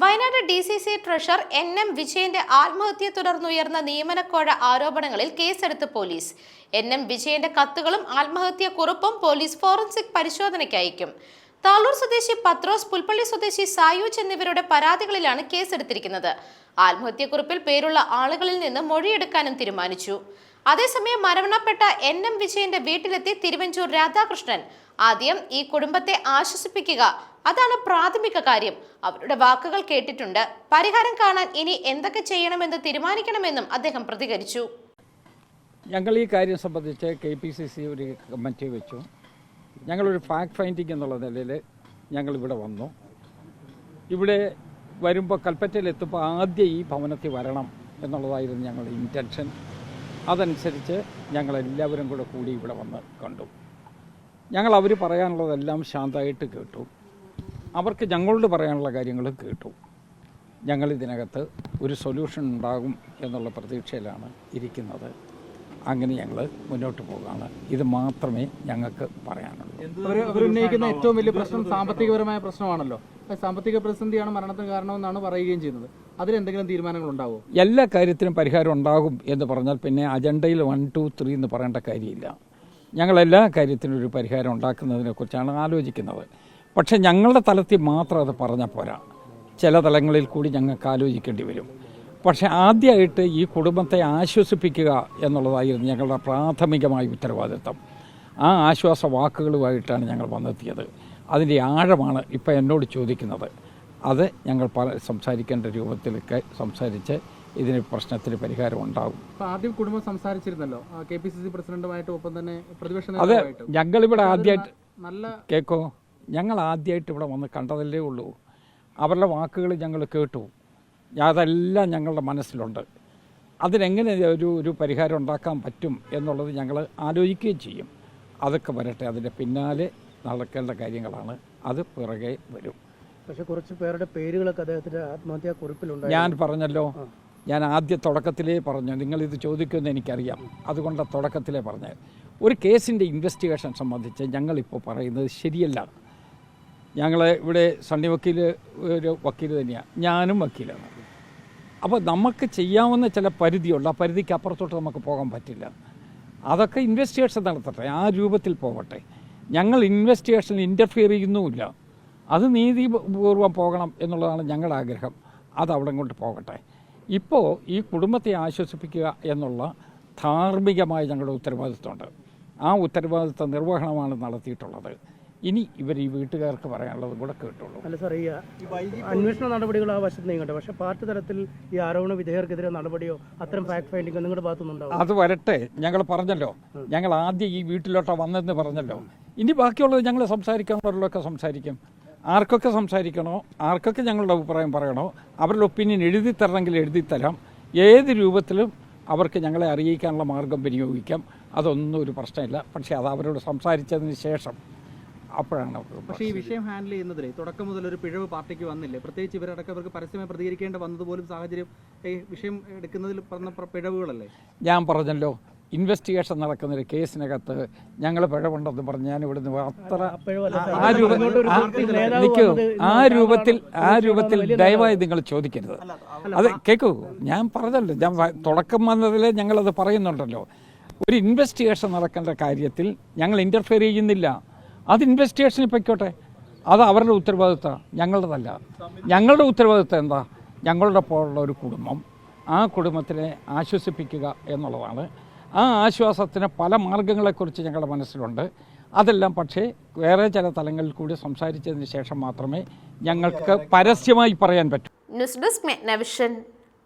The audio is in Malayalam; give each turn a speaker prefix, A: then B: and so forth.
A: Wayanad D C C treasurer N M വിജയന്റെ ആത്മഹത്യയെ തുടർന്നുയർന്ന നിയമനക്കോഴ ആരോപണങ്ങളിൽ കേസെടുത്ത് പോലീസ്. എൻ എം വിജയന്റെ കത്തുകളും ആത്മഹത്യാ കുറിപ്പും പോലീസ് ഫോറൻസിക് പരിശോധനയ്ക്ക് അയക്കും താളൂർ സ്വദേശി പത്രോസ് പുൽപ്പള്ളി സ്വദേശി സായൂജ് എന്നിവരുടെ പരാതികളിലാണ് കേസെടുത്തിരിക്കുന്നത്. ആത്മഹത്യക്കുറിപ്പിൽ പേരുള്ള ആളുകളിൽ നിന്ന് മൊഴിയെടുക്കാനും തീരുമാനിച്ചു. അതേസമയം മരണപ്പെട്ട എൻ എം വിജയന്റെ വീട്ടിലെത്തി തിരുവഞ്ചൂർ രാധാകൃഷ്ണൻ. ആദ്യം ഈ കുടുംബത്തെ ആശ്വസിപ്പിക്കുക അതാണ് പ്രാഥമിക കാര്യം. അവരുടെ വാക്കുകൾ കേട്ടിട്ടുണ്ട്. പരിഹാരം കാണാൻ ഇനി എന്തൊക്കെ ചെയ്യണമെന്ന് തീരുമാനിക്കണമെന്നും അദ്ദേഹം പ്രതികരിച്ചു.
B: ഞങ്ങൾ ഈ കാര്യം സംബന്ധിച്ച് കെ പി സി സി ഒരു കമ്മിറ്റി വെച്ചു. ഞങ്ങളൊരു ഫാക്ട് ഫൈൻഡിങ് എന്നുള്ള നിലയിൽ ഞങ്ങൾ ഇവിടെ വന്നു. ഇവിടെ വരുമ്പോൾ കൽപ്പറ്റയിലെത്തുമ്പോൾ ആദ്യം ഈ ഭവനത്തിൽ വരണം എന്നുള്ളതായിരുന്നു ഞങ്ങളുടെ ഇന്റൻഷൻ അതനുസരിച്ച് ഞങ്ങളെല്ലാവരും കൂടെ കൂടി ഇവിടെ വന്ന് കണ്ടു. ഞങ്ങൾ അവർ പറയാനുള്ളതെല്ലാം ശാന്തമായിട്ട് കേട്ടു. അവർക്ക് ഞങ്ങളോട് പറയാനുള്ള കാര്യങ്ങൾ കേട്ടു. ഞങ്ങൾ ഇതിനകത്ത് ഒരു സൊല്യൂഷൻ ഉണ്ടാകും എന്നുള്ള പ്രതീക്ഷയിലാണ് ഇരിക്കുന്നത്. അങ്ങനെ ഞങ്ങൾ മുന്നോട്ട് പോകുകയാണ് ഇത് മാത്രമേ ഞങ്ങൾക്ക് പറയാനുള്ളൂ.
C: അവർ ഉന്നയിക്കുന്ന ഏറ്റവും വലിയ പ്രശ്നം സാമ്പത്തികപരമായ പ്രശ്നമാണല്ലോ. സാമ്പത്തിക പ്രതിസന്ധിയാണ് മരണത്തിന് കാരണമെന്നാണ് പറയുകയും ചെയ്യുന്നത്. അതിലെന്തെങ്കിലും തീരുമാനങ്ങൾ ഉണ്ടാവും?
B: എല്ലാ കാര്യത്തിനും പരിഹാരം ഉണ്ടാകും എന്ന് പറഞ്ഞാൽ പിന്നെ അജണ്ടയിൽ വൺ ടു ത്രീ എന്ന് പറയേണ്ട കാര്യമില്ല. ഞങ്ങൾ എല്ലാ കാര്യത്തിനും ഒരു പരിഹാരം ഉണ്ടാക്കുന്നതിനെക്കുറിച്ചാണ് ആലോചിക്കുന്നത്. പക്ഷേ ഞങ്ങളുടെ തലത്തിൽ മാത്രം അത് പറഞ്ഞാൽ പോരാ. ചില തലങ്ങളിൽ കൂടി ഞങ്ങൾക്ക് ആലോചിക്കേണ്ടി വരും. പക്ഷേ ആദ്യമായിട്ട് ഈ കുടുംബത്തെ ആശ്വസിപ്പിക്കുക എന്നുള്ളതായിരുന്നു ഞങ്ങളുടെ പ്രാഥമികമായ ഉത്തരവാദിത്തം ആ ആശ്വാസ വാക്കുകളുമായിട്ടാണ് ഞങ്ങൾ വന്നെത്തിയത്. അതിന്റെ ആഴമാണ് ഇപ്പോൾ എന്നോട് ചോദിക്കുന്നത്. അത് ഞങ്ങൾ സംസാരിക്കേണ്ട രൂപത്തിലൊക്കെ സംസാരിച്ച് ഇതിന് പ്രശ്നത്തിന് പരിഹാരം ഉണ്ടാകും.
C: ആദ്യം കുടുംബം സംസാരിച്ചിരുന്നല്ലോ. കെ പി സി സി പ്രസിഡന്റുമായിട്ട് ഒപ്പം തന്നെ പ്രതിപക്ഷ
B: അതെ ഞങ്ങളിവിടെ ആദ്യമായിട്ട്
C: നല്ല
B: കേൾക്കോ ഞങ്ങൾ ആദ്യമായിട്ട് ഇവിടെ വന്ന് കണ്ടതല്ലേ ഉള്ളൂ. അവരുടെ വാക്കുകൾ ഞങ്ങൾ കേട്ടു. അതെല്ലാം ഞങ്ങളുടെ മനസ്സിലുണ്ട്. അതിനെങ്ങനെ ഒരു ഒരു പരിഹാരം ഉണ്ടാക്കാൻ പറ്റും എന്നുള്ളത് ഞങ്ങൾ ആലോചിക്കുകയും ചെയ്യും. അതൊക്കെ വരട്ടെ അതിന്റെ പിന്നാലെ നടക്കേണ്ട കാര്യങ്ങളാണ്. അത് പിറകെ വരും.
D: പക്ഷെ കുറച്ച് പേരുടെ പേരുകളൊക്കെ അദ്ദേഹത്തിന്റെ ആത്മഹത്യാ കുറിപ്പിലുണ്ട്
B: ഞാൻ പറഞ്ഞല്ലോ. ഞാൻ ആദ്യ തുടക്കത്തിലേ പറഞ്ഞു. നിങ്ങളിത് ചോദിക്കുമെന്ന് എനിക്കറിയാം. അതുകൊണ്ട് തുടക്കത്തിലേ പറഞ്ഞത്. ഒരു കേസിന്റെ ഇൻവെസ്റ്റിഗേഷൻ സംബന്ധിച്ച് ഞങ്ങളിപ്പോൾ പറയുന്നത് ശരിയല്ല. ഞങ്ങൾ ഇവിടെ സണ്ണി വക്കീൽ ഒരു വക്കീൽ തന്നെയാണ് ഞാനും വക്കീലാണ്. അപ്പോൾ നമുക്ക് ചെയ്യാവുന്ന ചില പരിധിയുണ്ട്. ആ പരിധിക്ക് അപ്പുറത്തോട്ട് നമുക്ക് പോകാൻ പറ്റില്ല. അതൊക്കെ ഇൻവെസ്റ്റിഗേഷൻ നടത്തട്ടെ. ആ രൂപത്തിൽ പോകട്ടെ ഞങ്ങൾ ഇൻവെസ്റ്റിഗേഷനിൽ ഇന്റർഫിയർ ചെയ്യുന്നുമില്ല. അത് നീതിപൂർവം പോകണം എന്നുള്ളതാണ് ഞങ്ങളുടെ ആഗ്രഹം. അത് അവിടെ കൊണ്ട് പോകട്ടെ. ഇപ്പോൾ ഈ കുടുംബത്തെ ആശ്വസിപ്പിക്കുക എന്നുള്ള ധാർമ്മികമായ ഞങ്ങളുടെ ഉത്തരവാദിത്വമുണ്ട്. ആ ഉത്തരവാദിത്വ നിർവഹണമാണ് നടത്തിയിട്ടുള്ളത്. ഇനി ഇവർ ഈ വീട്ടുകാർക്ക് പറയാനുള്ളതും കൂടെ കേട്ടുള്ളൂ
D: അല്ല സാർ ഈ അന്വേഷണ നടപടികൾ ആ വശത്ത് നീങ്ങട്ടെ പക്ഷെ പാർട്ടി തലത്തിൽ ഈ ആരോപണ വിധേയർക്കെതിരെ നടപടിയോ അത്തരം ഫാക്ട് ഫൈൻഡിങ്ങോ നിങ്ങളുടെ ഭാഗത്തുനിന്നുണ്ടാവും?
B: അത് വരട്ടെ. ഞങ്ങൾ പറഞ്ഞല്ലോ. ഞങ്ങൾ ആദ്യം ഈ വീട്ടിലോട്ടാ വന്നതെന്ന് പറഞ്ഞല്ലോ. ഇനി ബാക്കിയുള്ളത് ഞങ്ങൾ സംസാരിക്കാനുള്ളവരിലൊക്കെ സംസാരിക്കും. ആർക്കൊക്കെ സംസാരിക്കണോ ആർക്കൊക്കെ ഞങ്ങളുടെ അഭിപ്രായം പറയണോ അവരുടെ ഒപ്പീനിയൻ എഴുതി തരണമെങ്കിൽ എഴുതി തരാം. ഏത് രൂപത്തിലും അവർക്ക് ഞങ്ങളെ അറിയിക്കാനുള്ള മാർഗം വിനിയോഗിക്കാം. അതൊന്നും ഒരു പ്രശ്നമില്ല. പക്ഷേ അത് അവരോട് സംസാരിച്ചതിന് ശേഷം അപ്പോഴാണ്
C: പക്ഷേ ഈ വിഷയം ഹാൻഡിൽ ചെയ്യുന്നതിലെ തുടക്കം മുതൽ ഒരു പിഴവ് പാർട്ടിക്ക് വന്നില്ലേ? പ്രത്യേകിച്ച് ഇവരടക്കം അവർക്ക് പരസ്യമായി പ്രതികരിക്കേണ്ട വന്നതുപോലും സാഹചര്യം ഈ വിഷയം എടുക്കുന്നതിൽ പറഞ്ഞ പിഴവുകളല്ലേ?
B: ഞാൻ പറഞ്ഞല്ലോ ഇൻവെസ്റ്റിഗേഷൻ നടക്കുന്ന ഒരു കേസിനകത്ത് ഞങ്ങൾ പിഴവുണ്ടെന്ന് പറഞ്ഞ് ഞാൻ ഇവിടുന്ന് അത്ര ആ
D: രൂപത്തിൽ
B: ആ- രൂപത്തിൽ ആ രൂപത്തിൽ ദയവായി നിങ്ങൾ ചോദിക്കരുത്. അത് കേൾക്കൂ ഞാൻ പറഞ്ഞല്ലോ ഞാൻ തുടക്കം വന്നതിൽ ഞങ്ങളത് പറയുന്നുണ്ടല്ലോ. ഒരു ഇൻവെസ്റ്റിഗേഷൻ നടക്കേണ്ട കാര്യത്തിൽ ഞങ്ങൾ ഇന്റർഫിയർ ചെയ്യുന്നില്ല. അത് ഇൻവെസ്റ്റിഗേഷനിൽ പൊയ്ക്കോട്ടെ. അത് അവരുടെ ഉത്തരവാദിത്തം. ഞങ്ങളുടേതല്ല. ഞങ്ങളുടെ ഉത്തരവാദിത്തം എന്താ? ഞങ്ങളുടെ പോലുള്ള ഒരു കുടുംബം ആ കുടുംബത്തിനെ ആശ്വസിപ്പിക്കുക എന്നുള്ളതാണ്. ആ ആശ്വാസത്തിന് പല മാർഗങ്ങളെക്കുറിച്ച് ഞങ്ങളുടെ മനസ്സിലുണ്ട്. അതെല്ലാം പക്ഷേ വേറെ ചില തലങ്ങളിൽ കൂടി സംസാരിച്ചതിന് ശേഷം മാത്രമേ ഞങ്ങൾക്ക് പരസ്യമായി പറയാൻ പറ്റൂ.
A: News desk